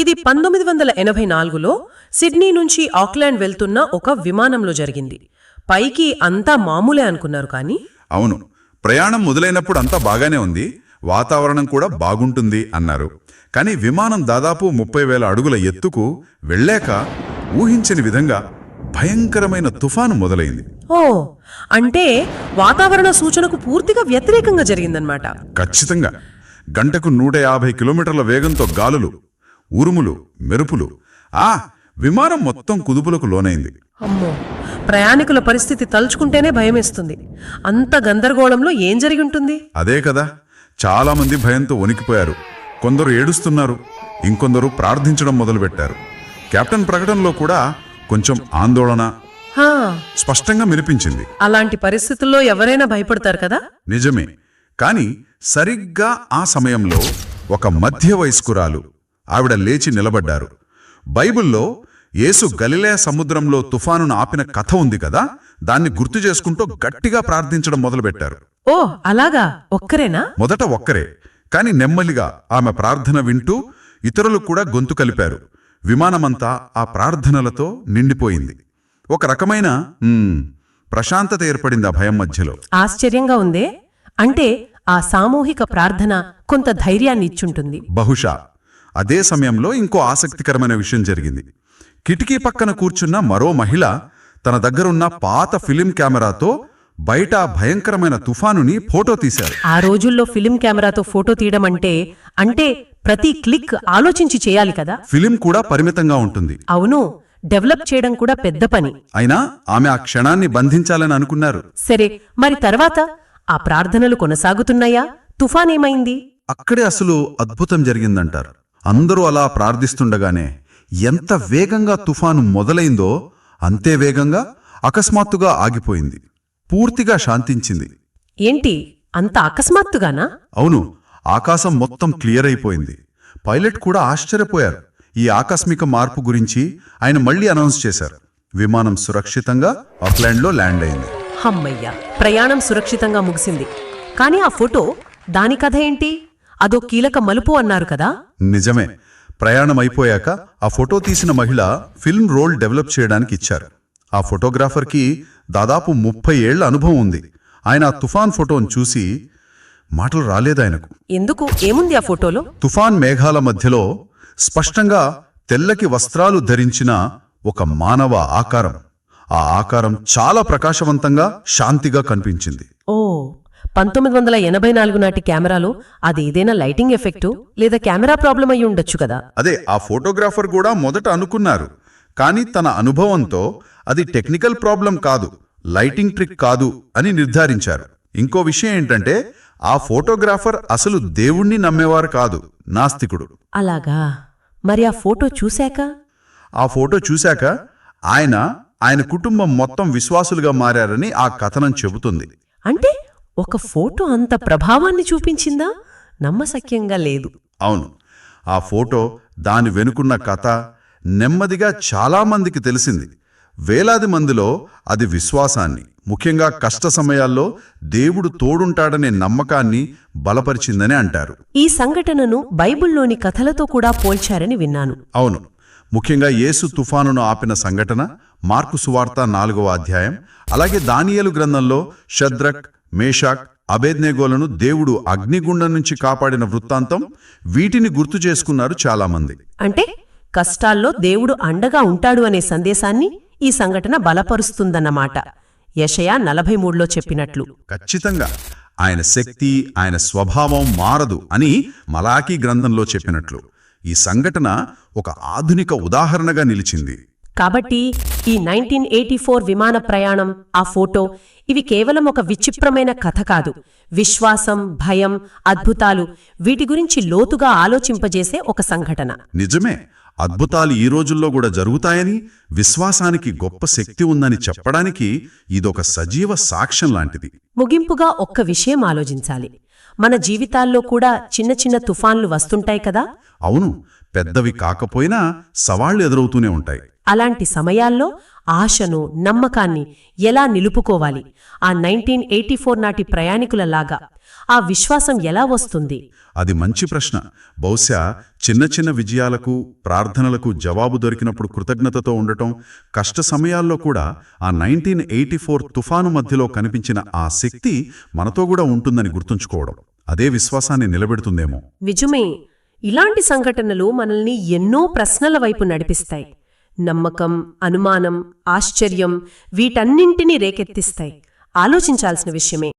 ఇది పంతొమ్మిది వందల ఎనభై నాలుగులో సిడ్నీ నుంచి ఆక్లాండ్ వెళ్తున్న ఒక విమానంలో జరిగింది. పైకి అంతా మామూలే అనుకున్నారు కానీ అవును ప్రయాణం మొదలైనప్పుడు అంతా బాగానే ఉంది వాతావరణం కూడా బాగుంటుంది అన్నారు. కానీ విమానం దాదాపు ముప్పై వేల అడుగుల ఎత్తుకు వెళ్ళాక ఊహించని విధంగా భయంకరమైన తుఫాను మొదలైంది. ఓ అంటే వాతావరణ సూచనకు పూర్తిగా వ్యతిరేకంగా జరిగిందన్నమాట. ఖచ్చితంగా. గంటకు నూట యాభై కిలోమీటర్ల వేగంతో గాలులు ఉరుములు మెరుపులు. ఆ విమానం మొత్తం కుదుపులకు లోనైంది. అమ్మో ప్రయాణికుల పరిస్థితి తలుచుకుంటేనే భయమేస్తుంది. అంత గందరగోళంలో ఏం జరిగి ఉంటుంది? అదే కదా చాలామంది భయంతో వణికిపోయారు. కొందరు ఏడుస్తున్నారు ఇంకొందరు ప్రార్థించడం మొదలుపెట్టారు. కెప్టెన్ ప్రకటనలో కూడా కొంచెం ఆందోళన హా, స్పష్టంగా వినిపించింది. అలాంటి పరిస్థితుల్లో ఎవరైనా భయపడతారు కదా? నిజమే కాని సరిగ్గా ఆ సమయంలో ఒక మధ్య వయస్కురాలు ఆవిడ లేచి నిలబడ్డారు. బైబిల్లో యేసు గలిలయ సముద్రంలో తుఫానును ఆపిన కథ ఉంది కదా? దాన్ని గుర్తు చేసుకుంటూ గట్టిగా ప్రార్థించడం మొదలుపెట్టారు. ఓ అలాగా? ఒక్కరేనా? మొదట ఒక్కరే. కాని నెమ్మదిగా ఆమె ప్రార్థన వింటూ ఇతరులు కూడా గొంతు కలిపారు. విమానమంతా ఆ ప్రార్థనలతో నిండిపోయింది. ఒక రకమైన "మ్మ్, ప్రశాంతత ఏర్పడింది ఆ భయం మధ్యలో. ఆశ్చర్యంగా ఉందే? అంటే ఆ సామూహిక ప్రార్థన కొంత ధైర్యాన్ని ఇచ్చుంటుంది. బహుశా అదే సమయంలో ఇంకో ఆసక్తికరమైన విషయం జరిగింది. కిటికీ పక్కన కూర్చున్న మరో మహిళ తన దగ్గరున్న పాత ఫిలిం కెమెరాతో బయట భయంకరమైన తుఫానుని ఫోటో తీశారు. ఆ రోజుల్లో ఫిలిం కెమెరాతో ఫోటో తీయడం అంటే అంటే ప్రతి క్లిక్ ఆలోచించి చేయాలి కదా? ఫిలిం కూడా పరిమితంగా ఉంటుంది. అవును డెవలప్ చేయడం కూడా పెద్ద పని. అయినా ఆమె ఆ క్షణాన్ని బంధించాలని అనుకున్నారు. సరే మరి తర్వాత ఆ ప్రార్థనలు కొనసాగుతున్నాయా? తుఫానేమైంది? అక్కడే అసలు అద్భుతం జరిగిందంటారు. అందరూ అలా ప్రార్థిస్తుండగానే ఎంత వేగంగా తుఫాను మొదలైందో అంతే వేగంగా అకస్మాత్తుగా ఆగిపోయింది. పూర్తిగా శాంతించింది. ఏంటి? అంత అకస్మాత్తుగానా? అవును ఆకాశం మొత్తం క్లియర్ అయిపోయింది. పైలట్ కూడా ఆశ్చర్యపోయారు. ఈ ఆకస్మిక మార్పు గురించి ఆయన మళ్ళీ అనౌన్స్ చేశారు. విమానం సురక్షితంగా ఆక్లాండ్లో ల్యాండ్ అయింది. హమ్మయ్య! ప్రయాణం సురక్షితంగా ముగిసింది. కానీ ఆ ఫోటో దాని కథ ఏంటి? అదో కీలక మలుపు అన్నారు కదా? నిజమే. ప్రయాణం అయిపోయాక ఆ ఫోటో తీసిన మహిళ ఫిల్మ్ రోల్ డెవలప్ చేయడానికి ఇచ్చారు. ఆ ఫోటోగ్రాఫర్కి దాదాపు ముప్పై ఏళ్ళ అనుభవం ఉంది. ఆయన ఆ తుఫాన్ ఫోటోను చూసి మాటలు రాలేదాయనకు ఎందుకు? ఏముంది ఆ ఫోటోలో? తుఫాన్ మేఘాల మధ్యలో స్పష్టంగా తెల్లకి వస్త్రాలు ధరించిన ఒక మానవ ఆకారం. ఆ ఆకారం చాలా ప్రకాశవంతంగా శాంతిగా కనిపించింది. పంతొమ్మిది వందల ఎనభై నాలుగు నాటి కెమెరాలో అది ఏదైనా లైటింగ్ ఎఫెక్టు లేదా కెమెరా ప్రాబ్లం అయి ఉండొచ్చు కదా. అదే ఆ ఫోటోగ్రాఫర్ కూడా మొదట అనుకున్నారు. కానీ తన అనుభవంతో అది టెక్నికల్ ప్రాబ్లం కాదు లైటింగ్ ట్రిక్ కాదు అని నిర్ధారించారు. ఇంకో విషయం ఏంటంటే ఆ ఫోటోగ్రాఫర్ అసలు దేవుణ్ణి నమ్మేవారు కాదు నాస్తికుడు. అలాగా? మరి ఆ ఫోటో చూశాక? ఆ ఫోటో చూశాక ఆయన ఆయన కుటుంబం మొత్తం విశ్వాసులుగా మారారని ఆ కథనం చెబుతుంది. అంటే ఒక ఫోటో అంత ప్రభావాన్ని చూపించిందా? నమ్మశక్యంగా లేదు. అవును. ఆ ఫోటో దాని వెనుకున్న కథ నెమ్మదిగా చాలామందికి తెలిసింది. వేలాది మందిలో అది విశ్వాసాన్ని ముఖ్యంగా కష్ట సమయాల్లో దేవుడు తోడుంటాడనే నమ్మకాన్ని బలపరిచిందని అంటారు. ఈ సంఘటనను బైబిల్లోని కథలతో కూడా పోల్చారని విన్నాను. అవును. ముఖ్యంగా యేసు తుఫానును ఆపిన సంఘటన మార్కు సువార్త నాలుగవ అధ్యాయం అలాగే దానియేలు గ్రంథంలో షద్రక్ మేషాక్ అబేద్నేగోలను దేవుడు అగ్నిగుండం నుంచి కాపాడిన వృత్తాంతం వీటిని గుర్తు చేసుకున్నారు చాలామంది. అంటే కష్టాల్లో దేవుడు అండగా ఉంటాడు అనే సందేశాన్ని ఈ సంఘటన బలపరుస్తుందన్నమాట. యషయా నలభై మూడులో చెప్పినట్లు. ఖచ్చితంగా ఆయన శక్తి ఆయన స్వభావం మారదు అని మలాకీ గ్రంథంలో చెప్పినట్లు. ఈ సంఘటన ఒక ఆధునిక ఉదాహరణగా నిలిచింది. కాబట్టి ఈ నైన్టీన్ ఎయిటీ ఫోర్ విమాన ప్రయాణం ఆ ఫోటో ఇవి కేవలం ఒక విచిత్రమైన కథ కాదు. విశ్వాసం భయం అద్భుతాలు వీటి గురించి లోతుగా ఆలోచింపజేసే ఒక సంఘటన. నిజమే. అద్భుతాలు ఈ రోజుల్లో కూడా జరుగుతాయని విశ్వాసానికి గొప్ప శక్తి ఉందని చెప్పడానికి ఇదొక సజీవ సాక్ష్యం లాంటిది. ముగింపుగా ఒక్క విషయం ఆలోచించాలి. మన జీవితాల్లో కూడా చిన్న చిన్న తుఫాన్లు వస్తుంటాయి కదా? అవును. పెద్దవి కాకపోయినా సవాళ్ళు ఎదురవుతూనే ఉంటాయి. అలాంటి సమయాల్లో ఆశను నమ్మకాన్ని ఎలా నిలుపుకోవాలి? ఆ నైన్టీన్ ఎయిటీ ఫోర్ నాటి ప్రయాణికులలాగా ఆ విశ్వాసం ఎలా వస్తుంది? అది మంచి ప్రశ్న. బహుశా చిన్న చిన్న విజయాలకు ప్రార్థనలకు జవాబు దొరికినప్పుడు కృతజ్ఞతతో ఉండటం కష్ట సమయాల్లో కూడా ఆ నైన్టీన్ ఎయిటీ ఫోర్ తుఫాను మధ్యలో కనిపించిన ఆ శక్తి మనతో కూడా ఉంటుందని గుర్తుంచుకోవడం. అదే విశ్వాసాన్ని నిలబెడుతుందేమో. నిజమే. ఇలాంటి సంఘటనలు మనల్ని ఎన్నో ప్రశ్నల వైపు నడిపిస్తాయి. నమ్మకం అనుమానం ఆశ్చర్యం వీటన్నింటినీ రేకెత్తిస్తాయి. ఆలోచించాల్సిన విషయమే.